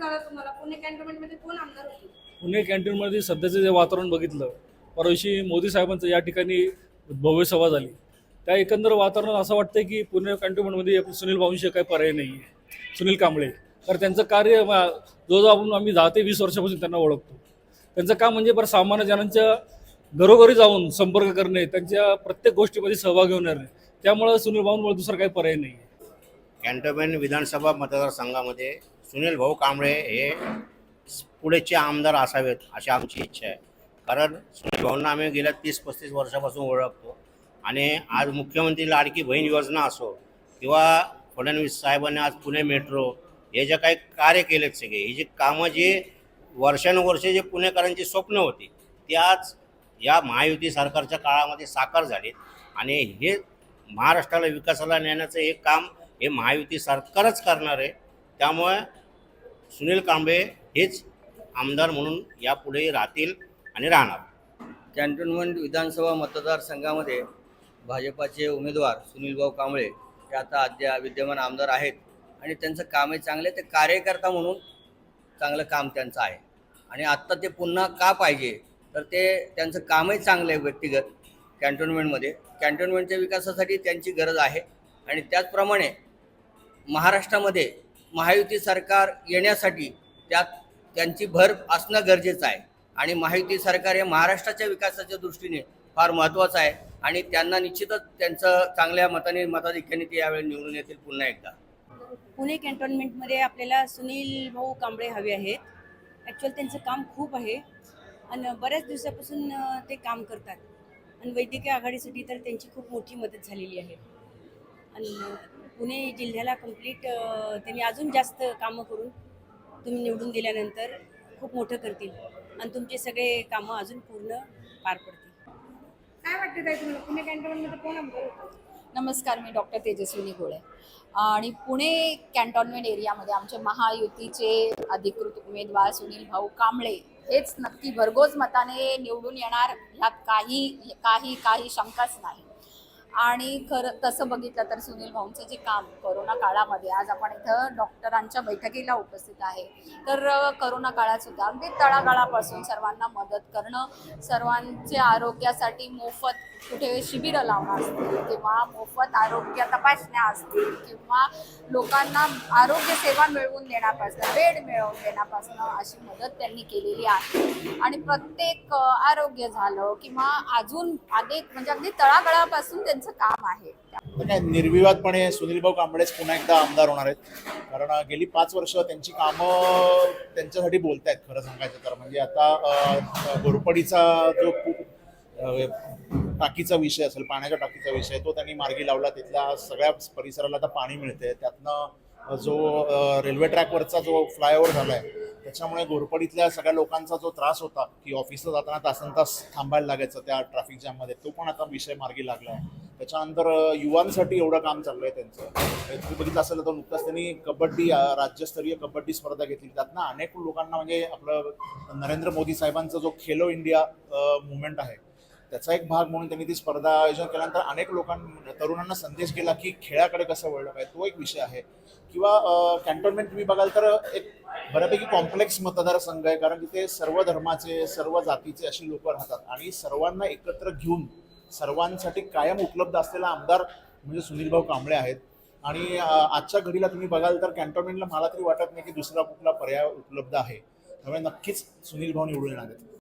तुम्हाला? पुणे कॅन्टोन्मेंटमध्ये कोण आमदार होते? पुणे कॅन्टीनमध्ये सध्याचं जे वातावरण बघितलं परवाशी मोदी साहेबांचं या ठिकाणी भव्य सभा झाली. त्या एकंदर वातावरण असं वाटतं की पुणे कॅन्टोन्मेंटमध्ये सुनील भाऊंशिवाय काही पर्याय नाही आहे सुनील कांबळे. तर त्यांचं कार्य म- जवळजवळ आपण आम्ही दहा ते वीस वर्षापासून त्यांना ओळखतो. त्यांचं काम म्हणजे बरं सामान्य जणांच्या घरोघरी जाऊन संपर्क करणे त्यांच्या प्रत्येक गोष्टीमध्ये सहभागी होणार त्यामुळं सुनील भाऊंमुळे दुसरा काही पर्याय नाही आहे कॅन्टोन्मेंट विधानसभा मतदारसंघामध्ये सुनील भाऊ कांबळे हे पुढेचे आमदार असावेत अशी आमची इच्छा आहे. कारण सुनील भाऊंना आम्ही गेल्या तीस पस्तीस वर्षापासून ओळखतो. आणि आज मुख्यमंत्री लाडकी बहीण योजना असो किंवा फडणवीस साहेबांनी आज पुणे मेट्रो हे जे काही कार्य केलेत सगळे ही जी कामं जी वर्षानुवर्षे जे पुणेकरांची स्वप्न होती ती आज या महायुती सरकारच्या काळामध्ये साकार झाली आणि हे महाराष्ट्राला विकासाला नेण्याचं हे काम हे महायुती सरकारच करणार आहे. त्यामुळे सुनील कांबळे हेच आमदार म्हणून यापुढे राहतील आणि राहणार. कॅन्टोन्मेंट विधानसभा मतदारसंघामध्ये भाजपाचे उमेदवार सुनीलभाऊ कांबळे हे आता अद्या विद्यमान आमदार आहेत आणि त्यांचं कामही चांगले ते कार्यकर्ता म्हणून चांगलं काम त्यांचं आहे. आणि आत्ता ते पुन्हा का पाहिजे? तर ते त्यांचं कामही चांगलं आहे व्यक्तिगत कॅन्टोन्मेंटमध्ये. कॅन्टोन्मेंटच्या विकासासाठी त्यांची गरज आहे. आणि त्याचप्रमाणे महाराष्ट्रामध्ये महायुती सरकार येण्यासाठी त्यात त्यांची भर असणं गरजेचं आहे. आणि महायुती सरकार हे महाराष्ट्राच्या विकासाच्या दृष्टीने फार महत्त्वाचं आहे. आणि त्यांना निश्चितच त्यांचं चांगल्या मताने मताधिक्याने ते यावेळी निवडून येतील पुन्हा एकदा. पुणे कॅन्टोन्मेंटमध्ये आपल्याला सुनील भाऊ कांबळे हवे आहेत. ॲक्च्युअल त्यांचं काम खूप आहे. आणि बऱ्याच दिवसापासून ते काम करतात. आणि वैद्यकीय आघाडीसाठी तर त्यांची खूप मोठी मदत झालेली आहे. आणि पुणे जिल्ह्याला कंप्लीट त्यांनी अजून जास्त कामं करून तुम्ही निवडून दिल्यानंतर खूप मोठं करतील. आणि तुमचे सगळे कामं अजून पूर्ण पार पडतील. काय वाटतं ताई तुम्हाला? पुणे कॅन्टोन्मेंटमध्ये कोण आमदार होते? नमस्कार मी डॉक्टर तेजस्विनी गोळे आणि पुणे कॅन्टॉन्मेंट एरियामध्ये आमचे महायुतीचे अधिकृत उमेदवार सुनील भाऊ कांबळे हेच नक्की भरघोस मताने निवडून येणार ह्यात काही काही काही शंकाच नाही. आणि खरं तसं बघितलं तर सुनील भाऊंचं जे काम करोना काळामध्ये आज आपण इथं डॉक्टरांच्या बैठकीला उपस्थित आहे. तर करोना काळात सुद्धा अगदी तळागाळापासून सर्वांना मदत करणं सर्वांचे आरोग्यासाठी मोफत कुठे शिबिरं लावणं असतील किंवा मोफत आरोग्य तपासण्या असतील किंवा लोकांना आरोग्य सेवा मिळवून देण्यापासून बेड मिळवून देण्यापासून अशी मदत त्यांनी केलेली आहे. आणि प्रत्येक आरोग्य झालं किंवा अजून अनेक म्हणजे अगदी तळागाळापासून त्यांचं काम आहे. निर्विवादपणे सुनील निर्विवादपणे सुनीलभाऊ कांबळेच पुन्हा एकदा आमदार होणार आहेत. कारण गेली पाच वर्ष त्यांची कामं त्यांच्यासाठी बोलतायत खरं सांगायचं तर. म्हणजे आता घोरपडीचा जो खूप टाकीचा विषय असेल पाण्याच्या टाकीचा विषय तो त्यांनी मार्गी लावला. तिथल्या सगळ्या परिसराला आता पाणी मिळते त्यातनं जो रेल्वे ट्रॅकवरचा जो फ्लायओव्हर झालाय त्याच्यामुळे घोरपडीतल्या सगळ्या लोकांचा जो त्रास होता की ऑफिसला जाताना तासन तास थांबायला लागायचं त्या ट्रॅफिक जॅममध्ये तो पण आता विषय मार्गी लागला आहे. त्याच्यानंतर युवांसाठी एवढं काम चाललंय त्यांचं. तुम्ही बघितलं असेल तर नुकताच त्यांनी कबड्डी राज्यस्तरीय कबड्डी स्पर्धा घेतली. त्यातनं अनेक लोकांना म्हणजे आपलं नरेंद्र मोदी साहेबांचा जो खेलो इंडिया मुवमेंट आहे त्याचा एक भाग म्हणून त्यांनी ती स्पर्धा आयोजन केल्यानंतर अनेक लोकांना तरुणांना संदेश गेला की खेळाकडे कसं वळलं पाहिजे तो एक विषय आहे. किंवा कॅन्टोन्मेंट तुम्ही बघाल तर एक बऱ्यापैकी कॉम्प्लेक्स मतदारसंघ आहे कारण तिथे सर्व धर्माचे सर्व जातीचे अशी लोक राहतात. आणि सर्वांना एकत्र घेऊन सर्वांसाठी कायम उपलब्ध असलेला आमदार म्हणजे सुनीलभाऊ कांबळे आहेत. आणि आजच्या घडीला तुम्ही बघाल तर कॅन्टोन्मेंटला मला तरी वाटत नाही की दुसरा कुठला पर्याय उपलब्ध आहे. त्यामुळे नक्कीच सुनील भाऊ निवडून येणार आहेत.